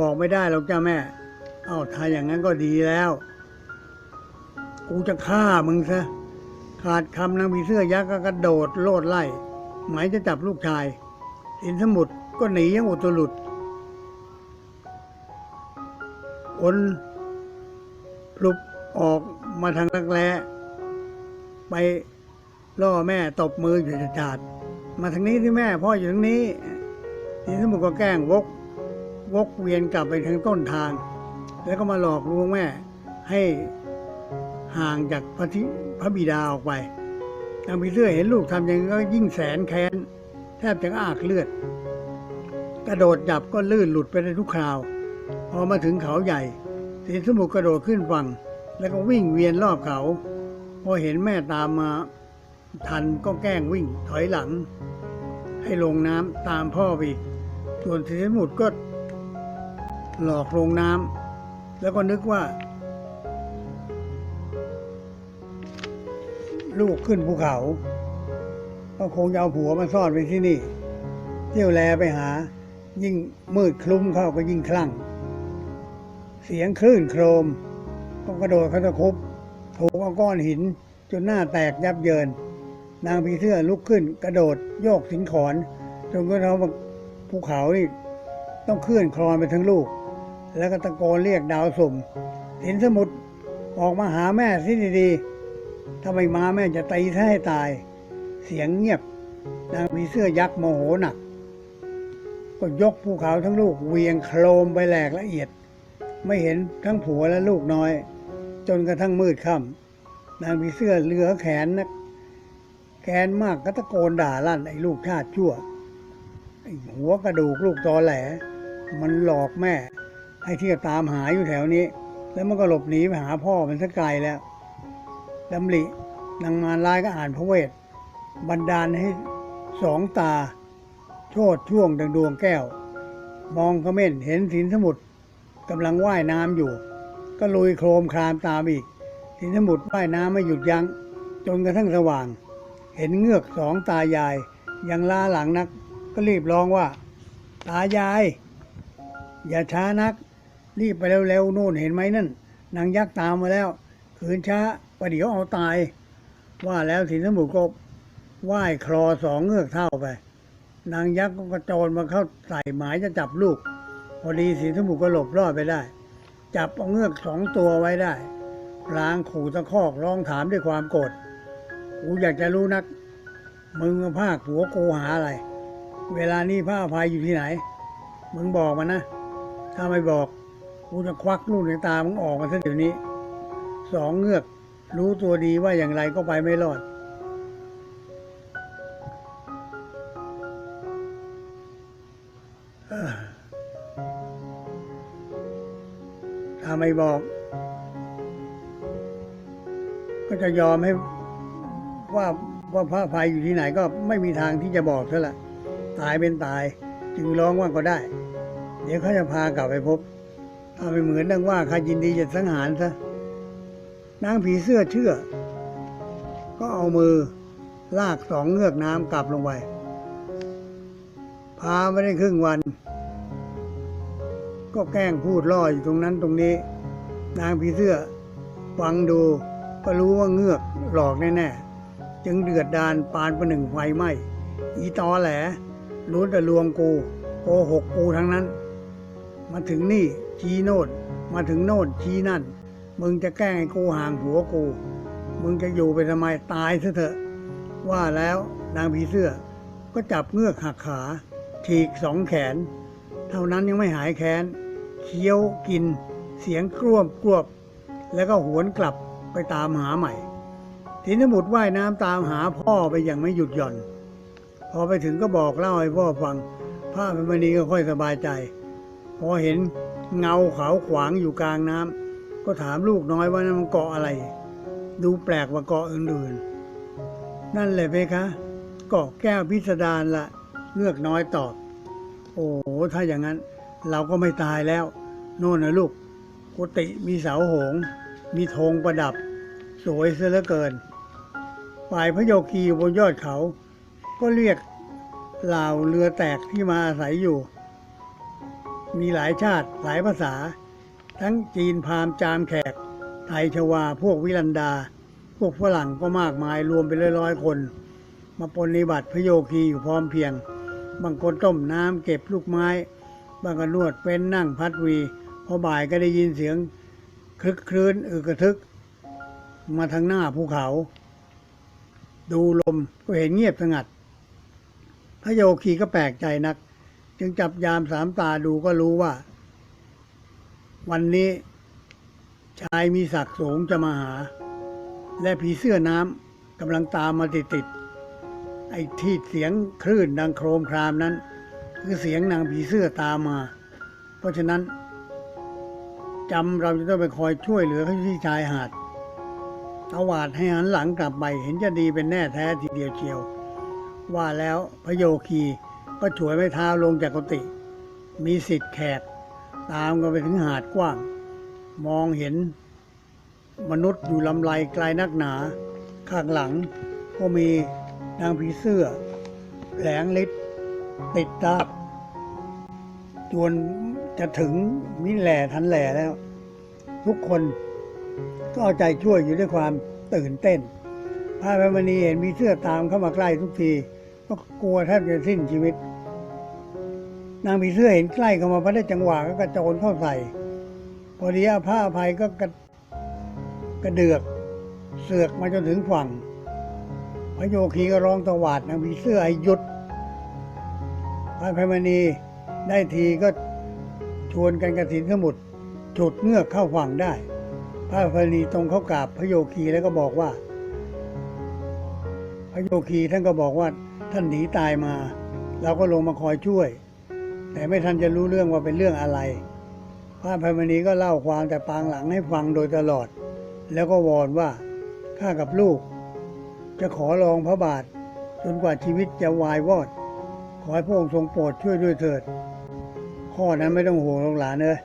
บอกไม่ได้หรอกจ้าแม่ เอ้าถ้าอย่างนั้นก็ดีแล้ว กูจะฆ่ามึงซะ ขาดคำนางผีเสื้อยักษ์ก็กระโดดโลดไล่ หมายจะจับลูกชายสินสมุทรก็หนียังอุตลุดอนพลุบออกมาทางรักแร้ไปล่อแม่ตบมืออยู่จาดมาทางนี้ที่แม่พ่ออยู่ทางนี้สินสมุทรก็แกล้งวก วกเวียนกลับไปทางต้นทาง แล้วก็มาหลอกลวงแม่ให้ห่างจากพระพระบิดาออกไปนางผีเสื้อเห็นลูกทำอย่างนั้ก็ยิ่งแสนแค้น แทบจะอากเลือด กระโดดจับก็ลื่นหลุดไปได้ทุกคราว พอมาถึงเขาใหญ่สินสมุทรกระโดดขึ้นฝั่ง แล้วก็วิ่งเวียนรอบเขา พอเห็นแม่ตามมาทันก็แกล้งวิ่งถอยหลัง ให้ลงน้ำตามพ่อไปส่วนสินสมุทรก็ หลอกลงน้ำแล้วก็นึกว่า ลูกขึ้นภูเขา ก็คงจะเอาผัวมาซ่อนไว้ที่นี่ เที่ยวแลไปหา ยิ่งมืดคลุ้มเข้าก็ยิ่งคลั่ง เสียงคลื่นโครม ก็กระโดดเขาตะคุบถูกเอาก้อนหิน จนหน้าแตกยับเยิน นางผีเสื้อลุกขึ้น กระโดดโยกสิงขอนจนกระทั่งภูเขานี่ต้องเคลื่อนคลอนไปทั้งลูก แล้วก็ตะโกนเรียกดาวสุ่มสินสมุทรออกมาหาแม่สิดีๆถ้าไม่มาแม่จะตีท่าให้ตาย เสียงเงียบนางผีเสื้อยักษ์โมโหหนัก ก็ยกภูเขาทั้งลูกเวียงโครมไปแหลกละเอียด ไม่เห็นทั้งผัวและลูกน้อย จนกระทั่งมืดค่ำนางผีเสื้อเหลือแขนนักแขนมากก็ตะโกนด่าลั่นไอ้ลูกชาติชั่วไอ้หัวกระดูกลูกตอแหล มันหลอกแม่ ให้ที่ตามหาอยู่แถวนี้ แล้วมันก็หลบหนีไปหาพ่อมันสักไกลแล้วดำรินางมารร้ายก็อ่านพระเวทบันดาลให้สองตา โชดช่วงดังดวงแก้ว มองเขม่นเห็นสินสมุทรกำลังว่ายน้ำอยู่ ก็ลุยโครมครามตามอีก สินสมุทรว่ายน้ำไม่หยุดยัง้งจนกระทั่งสว่าง เห็นเงือกสองตายาย ยังล้าหลังนัก ก็รีบร้องว่า ตายาย อย่าช้านัก รีบไปเร็วๆนู่นเห็นไหมนั่นนางยักษ์ตามมาแล้ว ขืนช้าประเดี๋ยวเอาตาย ว่าแล้วสินสมุทรก็ว่ายคลอสองเงือกเท่าไป นางยักษ์ก็กระโจนมาเข้าใส่หมายจะจับลูก พอดีสินสมุทรก็หลบรอดไปได้ จับเอาเงือกสองตัวไว้ได้พลางขู่ตะคอกร้องถามด้วยความโกรธกูอยากจะรู้นัก มึงมาภาคหัวกูหาอะไร เวลานี้พระอภัยอยู่ที่ไหน มึงบอกมานะ ถ้าไม่บอก กูจะควักลูกในตามึงออกมาซะเดี๋ยวนี้ สองเงือก รู้ตัวดีว่าอย่างไรก็ไปไม่รอด ถ้าไม่บอก ก็จะยอมให้ว่าว่าพระภัยอยู่ที่ไหนก็ไม่มีทางที่จะบอกซะละตายเป็นตาย จึงร้องว่าก็ได้ เดี๋ยวเขาจะพากลับไปพบ ถ้าไม่เหมือนดังว่าข้ายินดีจะสังหารซะนางผีเสื้อเชื่อ ก็เอามือลากสองเงือกน้ำกลับลงไปพาไม่ได้ครึ่งวัน ก็แกล้งพูดล่ออยู่ตรงนั้นตรงนี้ นางผีเสื้อฟังดูก็รู้ว่าเงือกหลอกแน่ๆ จึงเดือดดานปานประหนึ่งไฟไหม้อีตอแหลรู้แต่ลวงกูโกหกกูทั้งนั้น มาถึงนี่ชี้โน่นมาถึงโน่นชี้นั่น มึงจะแกล้งให้กูห่างหัวกู มึงจะอยู่ไปทำไมตายซะเถอะ ว่าแล้วนางผีเสื้อ ก็จับเงือกหักขาฉีกสองแขน เท่านั้นยังไม่หายแค้นเคี้ยวกิน เสียงกรวบกรวบ แล้วก็หวนกลับไปตามหาใหม่ทินบุตรว่ายน้ำตามหาพ่อไปอย่างไม่หยุดหย่อน พอไปถึงก็บอกเล่าให้พ่อฟังพระอภิมณีก็ค่อยสบายใจ พอเห็นเงาขาวขวางอยู่กลางน้ำก็ถามลูกน้อยว่านั่นมันเกาะอะไร ดูแปลกกว่าเกาะอื่นๆ นั่นเลยเพคะเกาะแก้วพิสดารละเงือกน้อยตอบ โอ้โหถ้าอย่างนั้นเราก็ไม่ตายแล้ว โน่นนะลูกกุฏิมีเสาหง มีธงประดับ สวยเสียเหลือเกินฝ่ายพระโยคีบนยอดเขา ก็เรียกเหล่าเรือแตกที่มาอาศัยอยู่ มีหลายชาติหลายภาษา ทั้งจีนพามจามแขก ไทยชวา พวกวิลันดา พวกฝรั่งก็มากมายรวมเป็นร้อยๆคน มาปฏิบัติพระโยคีอยู่พร้อมเพรียง บางคนต้มน้ำเก็บลูกไม้ บางก็นวดเป็นนั่งพัดวีพอบ่ายก็ได้ยินเสียงคลึกครื้นอึกกระทึก มาทางหน้าภูเขา ดูลมก็เห็นเงียบสงัด พระโยคีก็แปลกใจนัก จึงจับยามสามตาดูก็รู้ว่า วันนี้ ชายมีศักดิ์สูงจะมาหา และผีเสื้อน้ำกำลังตามมาติดติดๆไอ้ที่เสียงคลื่นดังโครมครามนั้น คือเสียงนางผีเสื้อตามมา เพราะฉะนั้นจำเราจะต้องไปคอยช่วยเหลือเขาที่ชายหาดตวาดให้หันหลังกลับไปเห็นจะดีเป็นแน่แท้ทีเดียวเชียว ว่าแล้วพระโยคี ก็ฉวยไม้เท้าลงจากกุฏิมีสิทธิ์แขก ตามกันไปถึงหาดกว้าง มองเห็น มนุษย์อยู่ลำไรไกลนักหนา ข้างหลังก็มีนางผีเสื้อ แหลงฤทธิ์ติดตาจวนจะถึงมิแหล่ทันแหล่แล้ว ทุกคนก็เอาใจช่วยอยู่ด้วยความตื่นเต้นพระอภัยมณีเห็นมีเสื้อตามเข้ามาใกล้ทุกที ก็กลัวแทบจะสิ้นชีวิต นางผีเสื้อเห็นใกล้เข้ามาพอได้จังหวะก็กระโจนเข้าใส่พอดีอาผ้าอภัยก็กระกระเดือก เสือกมาจนถึงฝั่ง พระโยคีก็ร้องตวาดนางผีเสื้อให้หยุดพระอภัยมณีได้ทีก็ชวนกันกระถินสมุทรฉุดเงือกเข้าฝั่งได้ พระอภัยมณีตรงเข้ากราบพระโยคีแล้วก็บอกว่า พระโยคีท่านก็บอกว่าท่านหนีตายมา เราก็ลงมาคอยช่วย แต่ไม่ทันจะรู้เรื่องว่าเป็นเรื่องอะไร พระอภัยมณีก็เล่าความแต่ปางหลังให้ฟังโดยตลอด แล้วก็วอนว่าข้ากับลูก จะขอลองพระบาท จนกว่าชีวิตจะวายวอด ขอให้พระองค์ทรงโปรดช่วยด้วยเถิด ข้อนั้นไม่ต้องห่วงหรอกหลานเอ้ย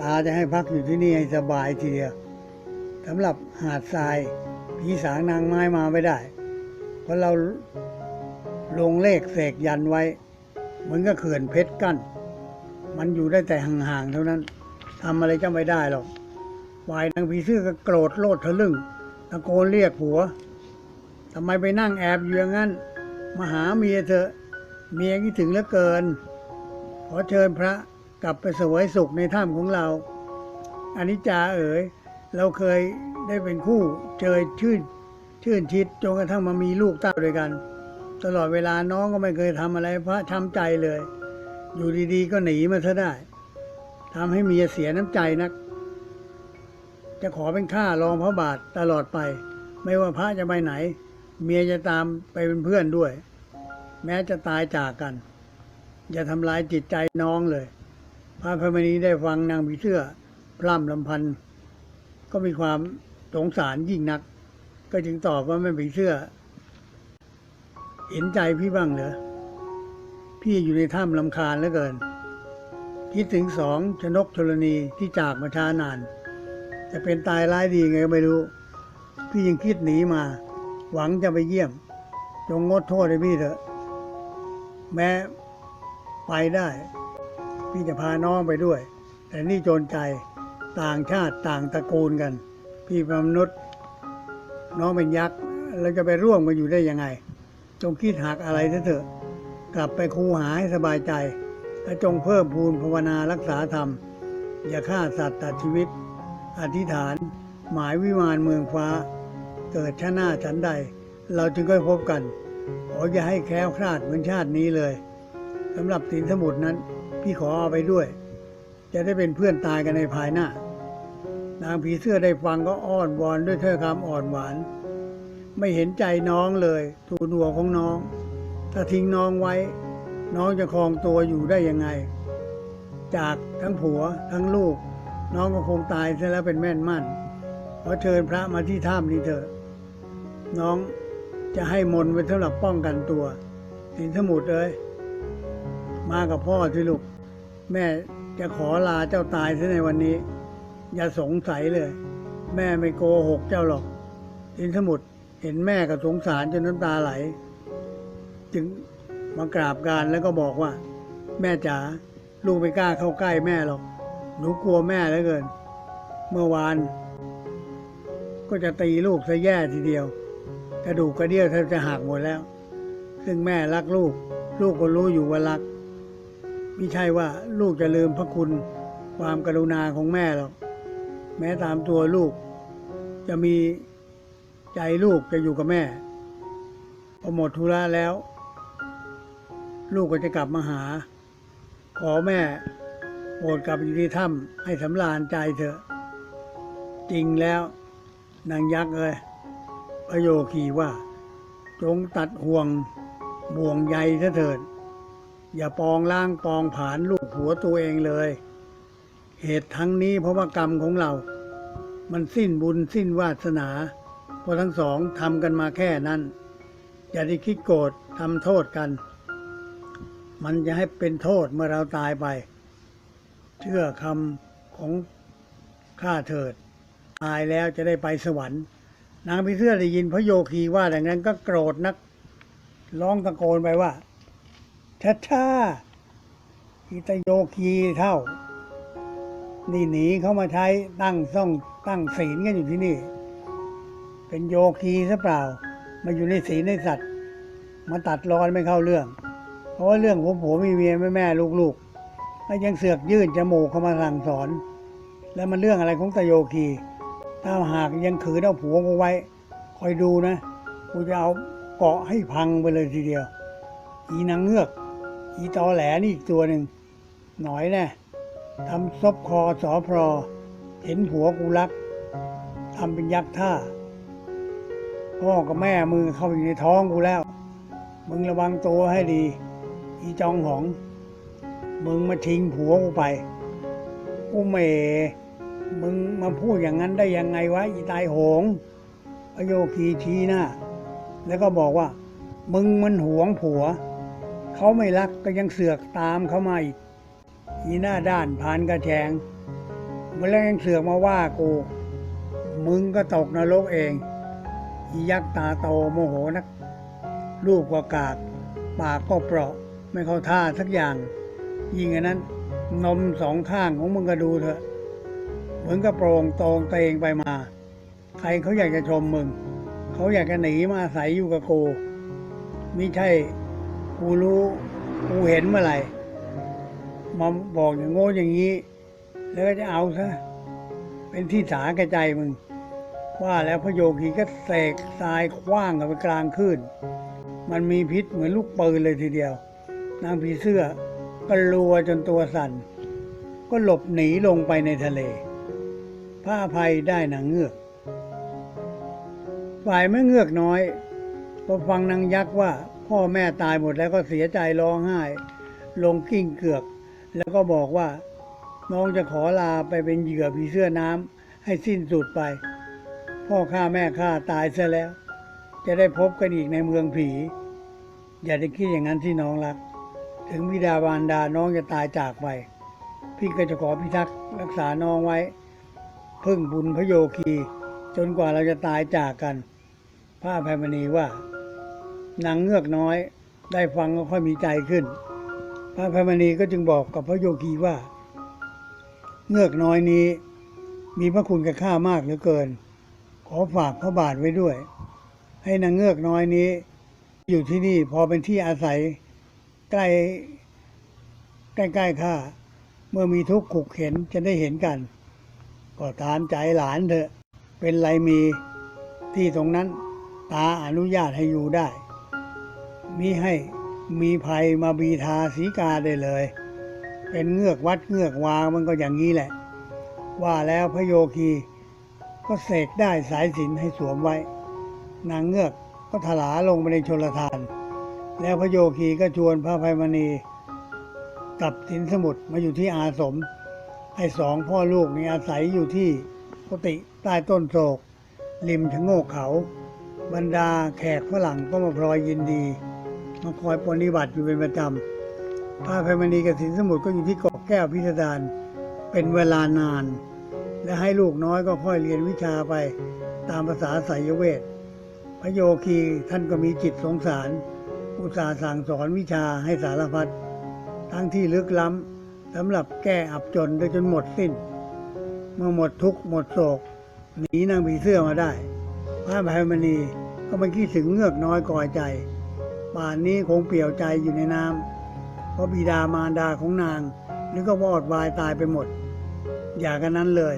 ตาจะให้พักอยู่ที่นี่ให้สบายทีเดียวสำหรับหาดทรายผีสางนางไม้มาไม่ได้ เพราะเราลงเลขเสกยันไว้ เหมือนกับเขื่อนเพชรกั้น มันอยู่ได้แต่ห่างๆเท่านั้นทำอะไรจะไม่ได้หรอกวายนางผีเสื้อก็โกรธโลดทะลึ่งตะโกนเรียกผัวทำไมไปนั่งแอบอยู่อย่างนั้นมาหาเมียเถอะ เมียคิดถึงเหลือเกิน ขอเชิญพระกลับไปสวยสุขในถ้ำของเราอนิจจาเอ๋ยเราเคยได้เป็นคู่เจอชื่นชื่นชิดจนกระทั่งมามีลูกเต้าด้วยกัน ตลอดเวลาน้องก็ไม่เคยทำอะไรพระช้ำใจเลย อยู่ดีๆ ก็หนีมาซะได้ทำให้เมียเสียน้ำใจนัก จะขอเป็นข้ารองพระบาทตลอดไป ไม่ว่าพระจะไปไหน เมียจะตามไปเป็นเพื่อนด้วย แม้จะตายจากกัน อย่าทำลายจิตใจน้องเลย พระพมณีได้ฟังนางผีเสื้อพร่ำลำพันก็มีความสงสารยิ่งนัก ก็จึงตอบว่าแม่ผีเสื้อ เห็นใจพี่บ้างเหรอ พี่อยู่ในถ้ำลำคาญเหลือเกิน คิดถึงสองชนกชลนีที่จากมาช้านาน จะเป็นตายร้ายดีไงไม่รู้ พี่ยังคิดหนีมา หวังจะไปเยี่ยม จงงดโทษให้พี่เถอะ แม้ไปได้ พี่จะพาน้องไปด้วย แต่นี่โจรใจต่างชาติต่างตระกูลกัน พี่เป็นมนุษย์ น้องเป็นยักษ์เราจะไปร่วมกันอยู่ได้ยังไง จงคิดหักอะไรเถอะ กลับไปคูหาให้สบายใจ และจงเพิ่มพูนภาวนารักษาธรรม อย่าฆ่าสัตว์ตัดชีวิต อธิษฐาน หมายวิมานเมืองฟ้า เกิดชาหน้าฉันใด เราจึงค่อยพบกัน ขออย่าให้แค้วคลาดเหมือนชาตินี้เลยสำหรับสินสมุดนั้น พี่ขอเอาไปด้วย จะได้เป็นเพื่อนตายกันในภายหน้า นางผีเสื้อได้ฟังก็อ้อนวอนด้วยถ้อยคำอ่อนหวาน ไม่เห็นใจน้องเลยทูนหัวของน้อง ถ้าทิ้งน้องไว้ น้องจะครองตัวอยู่ได้ยังไง จากทั้งผัวทั้งลูก น้องก็คงตายซะแล้วเป็นแม่นมั่นขอเชิญพระมาที่ถ้ำนี้เถอะ น้องจะให้มนต์ไว้สำหรับป้องกันตัวสินสมุดเอ้ยมากับพ่อที่ลูก แม่จะขอลาเจ้าตายซะในวันนี้ อย่าสงสัยเลย แม่ไม่โกหกเจ้าหรอกสินสมุด เห็นแม่ก็สงสารจนน้ำตาไหล จึงมากราบการแล้วก็บอกว่า แม่จ๋าลูกไม่กล้าเข้าใกล้แม่หรอกหนูกลัวแม่เหลือเกิน เมื่อวาน ก็จะตีลูกซะแย่ทีเดียว กระดูกกระเดี่ยวแทบจะหักหมดแล้ว ซึ่งแม่รักลูก ลูกก็รู้อยู่ว่ารักไม่ใช่ว่าลูกจะลืมพระคุณความกรุณาของแม่หรอก แม้ตามตัวลูก จะมี ใจลูกจะอยู่กับแม่พอหมดธุระแล้ว ลูกก็จะกลับมาหา ขอแม่โปรดกลับอยู่ที่ถ้ำให้สำราญใจเถอะ จริงแล้วนางยักษ์เอ้ยพระโยคีว่า จงตัดห่วงบ่วงใยเถิด อย่าปองล่างปองผานลูกผัวตัวเองเลย เหตุทั้งนี้เพราะว่ากรรมของเรา มันสิ้นบุญสิ้นวาสนา เพราะทั้งสองทำกันมาแค่นั้น อย่าได้คิดโกรธทำโทษกัน มันจะให้เป็นโทษเมื่อเราตายไป เชื่อคำของข้าเถิด ตายแล้วจะได้ไปสวรรค์ นางพิเสื้อได้ยินพระโยคีว่าอย่างนั้นก็โกรธนักร้องตะโกนไปว่าชัดชาอิตโยคีเท่า นี่หนีเขามาใช้ตั้งซ่องตั้งศีลกันอยู่ที่นี่ เป็นโยคีซะเปล่า มาอยู่ในศีลในสัตว์มาตัดรอนไม่เข้าเรื่อง เพราะว่าเรื่องผัวผัวมีเมียแม่แม่ลูกๆแล้วยังเสือกยื่นจมูกเข้ามาสั่งสอน แล้วมันเรื่องอะไรของตะโยคีถ้าหากยังขืนเอาผัวกูไว้ คอยดูนะกูจะเอาเกาะให้พังไปเลยทีเดียว อีนางเงือก อีตอแหลนี่อีกตัวหนึ่งหน่อยแน่ทำซบคอสอพรอเห็นผัวกูรักทำเป็นยักษ์ท่า พ่อกับแม่มือเข้าอยู่ในท้องกูแล้ว มึงระวังตัวให้ดี อีจองหอง มึงมาทิ้งผัวกูไปกูเมมึงมาพูดอย่างนั้นได้ยังไงวะอีตายโหงพระโยคีชี้หน้า แล้วก็บอกว่า มึงมันหวงผัว เขาไม่รักก็ยังเสือกตามเขามาอีกอีหน้าด้านผ่านกระแจงมาแล้วยังเสือกมาว่ากู มึงก็ตกนรกเอง ยักษ์ตาโตโมโหนัก รูปก็กากปากก็เปราะ ไม่เข้าท่าสักอย่าง ยิ่งอันนั้น นมสองข้างของมึงก็ดูเถอะ เหมือนกับโปรงตรงเตงไปมา ใครเขาอยากจะชมมึง เขาอยากจะหนีมาอาศัยอยู่กับกูไม่ใช่กูรู้กูเห็นเมื่อไหร่มาบอกอย่างโง่อย่างนี้ แล้วก็จะเอาซะ เป็นที่สาแก่ใจมึง ว่าแล้วพระโยคีก็เสกทรายคว้างกับไปกลางคลื่นมันมีพิษเหมือนลูกปืนเลยทีเดียว นางผีเสื้อก็รัวจนตัวสั่น ก็หลบหนีลงไปในทะเลพระอภัยได้นางเงือก ฝ่ายแม่เงือกน้อยพอฟังนางยักษ์ว่าพ่อแม่ตายหมดแล้วก็เสียใจร้องไห้ ลงกิ้งเกือก แล้วก็บอกว่า น้องจะขอลาไปเป็นเหยื่อผีเสื้อน้ำให้สิ้นสุดไป พ่อข้าแม่ข้าตายซะแล้ว จะได้พบกันอีกในเมืองผี อย่าได้คิดอย่างนั้นที่น้องรัก ถึงวิดาบารดาน้องจะตายจากไป พี่ก็จะขอพิทักษ์รักษาน้องไว้ พึ่งบุญพระโยคี จนกว่าเราจะตายจากกันพระภัยมณีว่านางเงือกน้อยได้ฟังก็ค่อยมีใจขึ้น พระภัยมณีก็จึงบอกกับพระโยคีว่า เงือกน้อยนี้ มีพระคุณกับข้ามากเหลือเกิน ขอฝากพระบาทไว้ด้วย ให้นางเงือกน้อยนี้ อยู่ที่นี่พอเป็นที่อาศัยใกล้ใกล้ๆข้าเมื่อมีทุกข์ขุกเข็นจะได้เห็นกัน ก็ตามใจหลานเถอะ เป็นไรมีที่ตรงนั้น ตาอนุญาตให้อยู่ได้มีให้มีภัยมาบีทาสีกาได้เลย เป็นเงือกวัดเงือกวางมันก็อย่างนี้แหละ ว่าแล้วพระโยคี ก็เสกได้สายสินให้สวมไว้ นางเงือกก็ถลาลงไปในชลทาน แล้วพระโยคีก็ชวนพระภัยมณีกับสินสมุทรมาอยู่ที่อาสมให้สองพ่อลูกนี้อาศัยอยู่ที่กุฏิใต้ต้นโศก ริมชะโงกเขา บรรดาแขกฝรั่งก็มาพลอยยินดีมาคอยปฏิบัติอยู่เป็นประจำพระภัยมณีกับสินสมุทรก็อยู่ที่เกาะแก้วพิสดารเป็นเวลานาน และให้ลูกน้อยก็ค่อยเรียนวิชาไปตามภาษาไสยเวท พระโยคีท่านก็มีจิตสงสาร อุตส่าห์สั่งสอนวิชาให้สารพัดทั้งที่ลึกล้ำสำหรับแก้อับจนได้จนหมดสิ้น เมื่อหมดทุกข์หมดโศก หนีนางผีเสื้อมาได้ พระอภัยมณีก็ไม่คิดถึงเงือกน้อยก่อยใจป่านนี้คงเปลี่ยวใจอยู่ในน้ำเพราะบิดามารดาของนางนึกก็วอดวายตายไปหมด อย่ากันนั้นเลย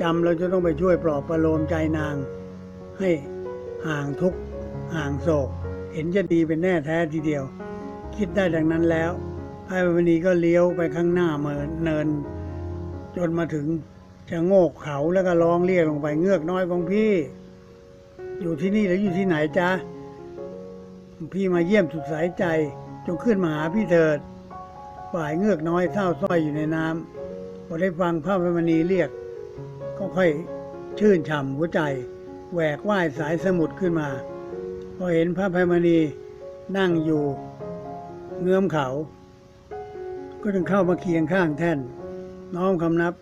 จำเราจะต้องไปช่วยปลอบประโลมใจนาง ให้ห่างทุกข์ห่างโศก เห็นจะดีเป็นแน่แท้ทีเดียว คิดได้ดังนั้นแล้วพระอภัยมณีก็เลี้ยวไปข้างหน้าเมินเนิน จนมาถึงจะโงกเขาแล้วก็ร้องเรียกลงไปเงือกน้อยของพี่ อยู่ที่นี่หรืออยู่ที่ไหนจ๊ะพี่มาเยี่ยมสุดสายใจจงขึ้นมาหาพี่เถิดฝ่ายเงือกน้อยเศร้าสร้อยอยู่ในน้ำพอได้ฟังพระพมณีเรียก ค่อยชื่นฉ่ำหัวใจ แหวกว่ายสายสมุทรขึ้นมา พอเห็นพระพมณีนั่งอยู่เงื้อมเขา ก็จึงเข้ามาเคียงข้างแท่น น้อมคำนับ